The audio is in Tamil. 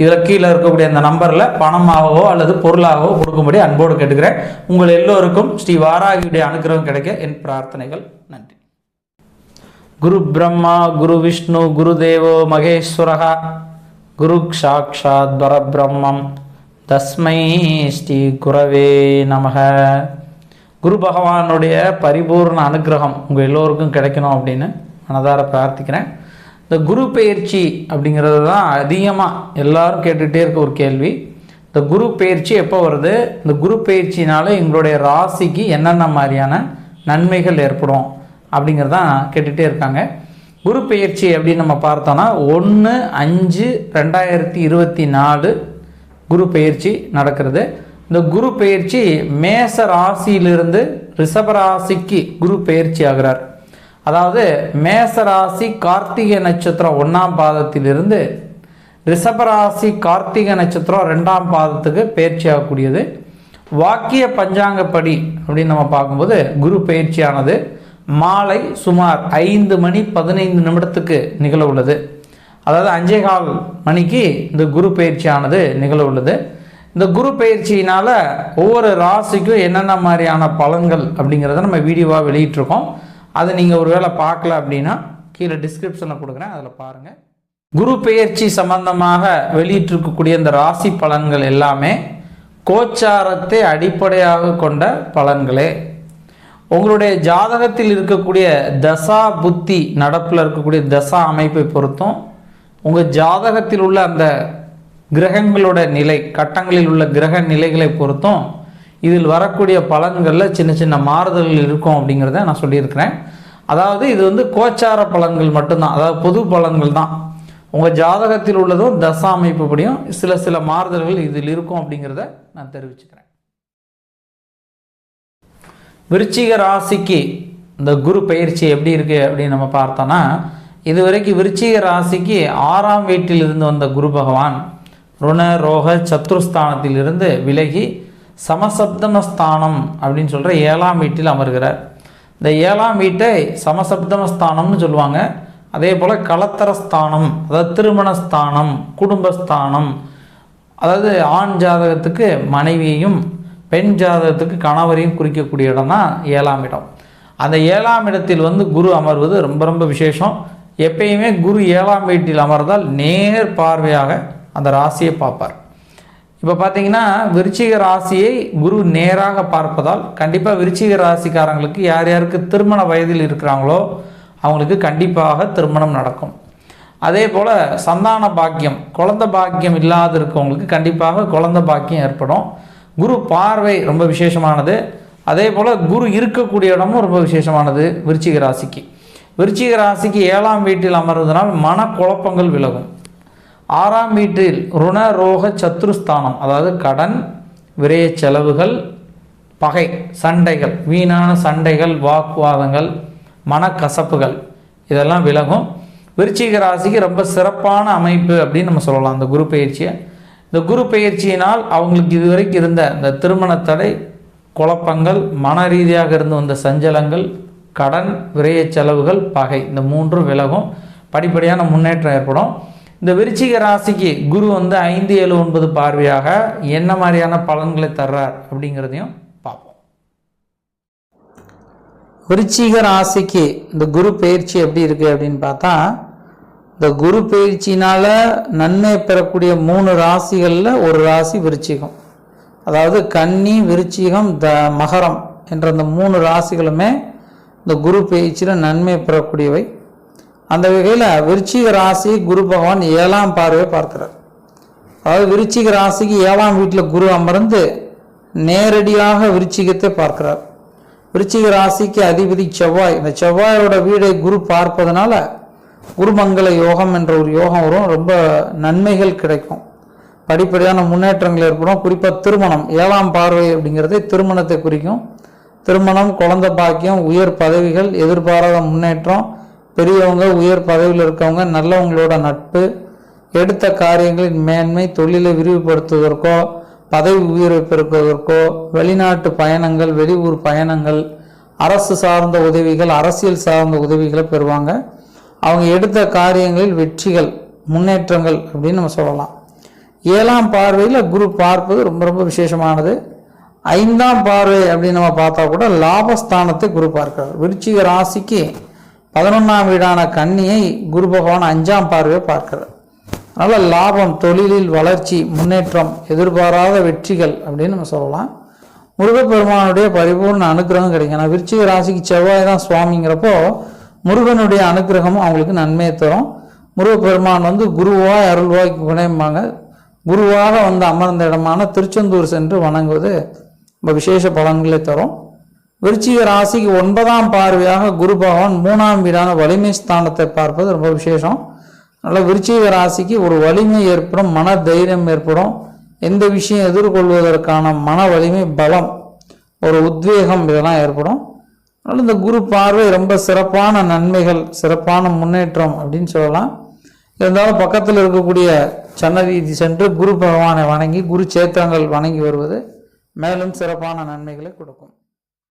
இதில் கீழே இருக்கக்கூடிய அந்த நம்பரில் பணமாகவோ அல்லது பொருளாகவோ கொடுக்கும்படி அன்போடு கேட்டுக்கிறேன். உங்கள் எல்லோருக்கும் ஸ்ரீ வாராகியுடைய அனுகிரகம் கிடைக்க என் பிரார்த்தனைகள். நன்றி. குரு பிரம்மா குரு விஷ்ணு குரு தேவோ மகேஸ்வரகா குரு சாட்சாத் பரபிரம்மம். தஸ்மை ஸ்ரீ குரவே நமக. குரு பகவானுடைய பரிபூர்ண அனுகிரகம் உங்கள் எல்லோருக்கும் கிடைக்கணும் அப்படின்னு மனதார பிரார்த்திக்கிறேன். இந்த குரு பயிற்சி அப்படிங்கிறது தான் அதிகமாக எல்லாரும் கேட்டுகிட்டே இருக்க ஒரு கேள்வி. இந்த குரு பயிற்சி எப்போ வருது? இந்த குரு பயிற்சினால எங்களுடைய ராசிக்கு என்னென்ன மாதிரியான நன்மைகள் ஏற்படும் அப்படிங்கிறதான் கேட்டுகிட்டே இருக்காங்க. குரு பயிற்சி அப்படின்னு நம்ம பார்த்தோன்னா ஒன்று அஞ்சு ரெண்டாயிரத்தி இருபத்தி நாலு குரு பயிற்சி நடக்கிறது. இந்த குரு பயிற்சி மேச ராசியிலிருந்து ரிஷப ராசிக்கு குரு பயிற்சி ஆகிறார். அதாவது மேச ராசி கார்த்திகை நட்சத்திரம் ஒன்றாம் பாதத்திலிருந்து ரிஷபராசி கார்த்திகை நட்சத்திரம் ரெண்டாம் பாதத்துக்கு பயிற்சி ஆகக்கூடியது வாக்கிய பஞ்சாங்கப்படி அப்படின்னு நம்ம பார்க்கும்போது குரு பயிற்சியானது மாலை சுமார் ஐந்து மணி பதினைந்து நிமிடத்துக்கு நிகழ உள்ளது. அதாவது அஞ்சே கால் மணிக்கு இந்த குரு பயிற்சியானது நிகழ உள்ளது. இந்த குரு பயிற்சியினால் ஒவ்வொரு ராசிக்கும் என்னென்ன மாதிரியான பலன்கள் அப்படிங்கிறத நம்ம வீடியோவாக வெளியிட்டிருக்கோம். அதை நீங்கள் ஒரு வேளை பார்க்கல அப்படின்னா கீழே டிஸ்கிரிப்ஷனில் கொடுக்குறேன். அதில் பாருங்கள் குரு பெயர்ச்சி சம்பந்தமாக வெளியிட்டிருக்கக்கூடிய இந்த ராசி பலன்கள் எல்லாமே கோச்சாரத்தை அடிப்படையாக கொண்ட பலன்களே. உங்களுடைய ஜாதகத்தில் இருக்கக்கூடிய தசா புத்தி நடப்பில் இருக்கக்கூடிய தசா அமைப்பை பொறுத்தும் உங்கள் ஜாதகத்தில் உள்ள அந்த கிரகங்களோட நிலை கட்டங்களில் உள்ள கிரக நிலைகளை பொறுத்தும் இதில் வரக்கூடிய பலன்களில் சின்ன சின்ன மாறுதல்கள் இருக்கும் அப்படிங்கிறத நான் சொல்லியிருக்கிறேன். அதாவது இது வந்து கோச்சார பலன்கள் மட்டும்தான். அதாவது பொது பலன்கள் தான். உங்கள் ஜாதகத்தில் உள்ளதும் தசா அமைப்புப்படியும் சில சில மாறுதல்கள் இதில் இருக்கும் அப்படிங்கிறத நான் தெரிவிச்சுக்கிறேன். விருச்சிக ராசிக்கு இந்த குரு பயிற்சி எப்படி இருக்குது அப்படின்னு நம்ம பார்த்தோன்னா இது வரைக்கும் விருச்சிக ராசிக்கு ஆறாம் வீட்டில் இருந்து வந்த குரு பகவான் ருண ரோக சத்ருஸ்தானத்திலிருந்து விலகி சமசப்தமஸ்தானம் அப்படின்னு சொல்கிற ஏழாம் வீட்டில் அமர்கிறார். இந்த ஏழாம் வீட்டை சமசப்தமஸ்தானம்னு சொல்லுவாங்க. அதே போல் கலத்தரஸ்தானம் அதாவது திருமணஸ்தானம் குடும்பஸ்தானம். அதாவது ஆண் ஜாதகத்துக்கு மனைவியையும் பெண் ஜாதகத்துக்கு கணவரையும் குறிக்கக்கூடிய இடம் தான் ஏழாம் இடம். அந்த ஏழாம் இடத்தில் வந்து குரு அமர்வது ரொம்ப ரொம்ப விசேஷம். எப்பயுமே குரு ஏழாம் வீட்டில் அமர்ந்தால் நேர் பார்வையாக அந்த ராசியை பார்ப்பார். இப்போ பார்த்தீங்கன்னா விருச்சிக ராசியை குரு நேராக பார்ப்பதால் கண்டிப்பாக விருச்சிக ராசிக்காரங்களுக்கு யார் யாருக்கு திருமண வயதில் இருக்கிறாங்களோ அவங்களுக்கு கண்டிப்பாக திருமணம் நடக்கும். அதே போல் சந்தான பாக்கியம் குழந்த பாக்கியம் இல்லாத இருக்கவங்களுக்கு கண்டிப்பாக குழந்த பாக்கியம் ஏற்படும். குரு பார்வை ரொம்ப விசேஷமானது. அதே போல் குரு இருக்கக்கூடிய இடமும் ரொம்ப விசேஷமானது விருச்சிக ராசிக்கு. விருச்சிக ராசிக்கு ஏழாம் வீட்டில் அமர்வதனால் மனக்குழப்பங்கள் விலகும். ஆறாம் வீட்டில் ருண ரோக சத்ருஸ்தானம் அதாவது கடன் விரய செலவுகள் பகை சண்டைகள் வீணான சண்டைகள் வாக்குவாதங்கள் மனக்கசப்புகள் இதெல்லாம் விலகும். விருச்சிக ராசிக்கு ரொம்ப சிறப்பான அமைப்பு அப்படின்னு நம்ம சொல்லலாம். அந்த குரு பயிற்சியை இந்த குரு பயிற்சியினால் அவங்களுக்கு இதுவரைக்கும் இருந்த இந்த திருமண தடை குழப்பங்கள் மன ரீதியாக இருந்து வந்த சஞ்சலங்கள் கடன் விரய செலவுகள் பகை இந்த மூன்றும் விலகும். படிப்படியான முன்னேற்றம் ஏற்படும். இந்த விருச்சிக ராசிக்கு குரு வந்து ஐந்து ஏழு ஒன்பது பார்வையாக என்ன மாதிரியான பலன்களை தர்றார் அப்படிங்கிறதையும் பார்ப்போம். விருச்சிக ராசிக்கு இந்த குரு பயிற்சி எப்படி இருக்கு அப்படின்னு பார்த்தா இந்த குரு பயிற்சியினால நன்மை பெறக்கூடிய மூணு ராசிகளில் ஒரு ராசி விருச்சிகம். அதாவது கன்னி விருச்சிகம் த மகரம் என்ற அந்த மூணு ராசிகளுமே இந்த குரு பயிற்சியில் நன்மை பெறக்கூடியவை. அந்த வகையில் விருச்சிக ராசி குரு பகவான் ஏழாம் பார்வையை பார்க்கிறார். அதாவது விருச்சிக ராசிக்கு ஏழாம் வீட்டில் குரு அமர்ந்து நேரடியாக விருச்சிகத்தை பார்க்கிறார். விருச்சிக ராசிக்கு அதிபதி செவ்வாய். இந்த செவ்வாயோட வீடை குரு பார்ப்பதனால குருமங்கள யோகம் என்ற ஒரு யோகம் வரும். ரொம்ப நன்மைகள் கிடைக்கும். படிப்படியான முன்னேற்றங்கள் ஏற்படும். குறிப்பாக திருமணம் ஏழாம் பார்வை அப்படிங்கிறது திருமணத்தை குறிக்கும். திருமணம் குழந்த பாக்கியம் உயர் பதவிகள் எதிர்பாராத முன்னேற்றம் பெரியவங்க உயர் பதவியில் இருக்கவங்க நல்லவங்களோட நட்பு எடுத்த காரியங்களின் மேன்மை தொழிலை விரிவுபடுத்துவதற்கோ பதவி உயர்வை பெருக்குவதற்கோ வெளிநாட்டு பயணங்கள் வெளியூர் பயணங்கள் அரசு சார்ந்த உதவிகள் அரசியல் சார்ந்த உதவிகளை பெறுவாங்க. அவங்க எடுத்த காரியங்களில் வெற்றிகள் முன்னேற்றங்கள் அப்படின்னு நம்ம சொல்லலாம். ஏழாம் பார்வையில் குரு பார்ப்பது ரொம்ப ரொம்ப விசேஷமானது. ஐந்தாம் பார்வை அப்படின்னு நம்ம பார்த்தா கூட லாபஸ்தானத்தை குரு பார்க்கிறார். விருச்சிக ராசிக்கு பதினொன்றாம் வீடான கன்னியை குரு பகவான் அஞ்சாம் பார்வையை பார்க்கிறார். அதனால் லாபம் தொழிலில் வளர்ச்சி முன்னேற்றம் எதிர்பாராத வெற்றிகள் அப்படின்னு நம்ம சொல்லலாம். முருகப்பெருமானுடைய பரிபூர்ண அனுகிரகம் கிடைக்கும். ஏன்னா விருச்சிக ராசிக்கு செவ்வாய் தான் சுவாமிங்கிறப்போ முருகனுடைய அனுகிரகமும் அவங்களுக்கு நன்மையை தரும். முருகப்பெருமான் வந்து குருவாய் அருள்வாய் குணைம்பாங்க. குருவாக வந்து அமர்ந்த இடமான திருச்செந்தூர் சென்று வணங்குவது ரொம்ப விசேஷ பலன்களை தரும். விருச்சிக ராசிக்கு ஒன்பதாம் பார்வையாக குரு பகவான் மூணாம் வீடான வலிமை ஸ்தானத்தை பார்ப்பது ரொம்ப விசேஷம். அதனால் விருச்சிக ராசிக்கு ஒரு வலிமை ஏற்படும் மன தைரியம் ஏற்படும். எந்த விஷயம் எதிர்கொள்வதற்கான மன வலிமை பலம் ஒரு உத்வேகம் இதெல்லாம் ஏற்படும். அதனால் இந்த குரு பார்வை ரொம்ப சிறப்பான நன்மைகள் சிறப்பான முன்னேற்றம் அப்படின்னு சொல்லலாம். இருந்தாலும் பக்கத்தில் இருக்கக்கூடிய சன்னதி சென்று குரு பகவானை வணங்கி குரு சேத்திரங்கள் வணங்கி வருவது மேலும் சிறப்பான நன்மைகளை கொடுக்கும்.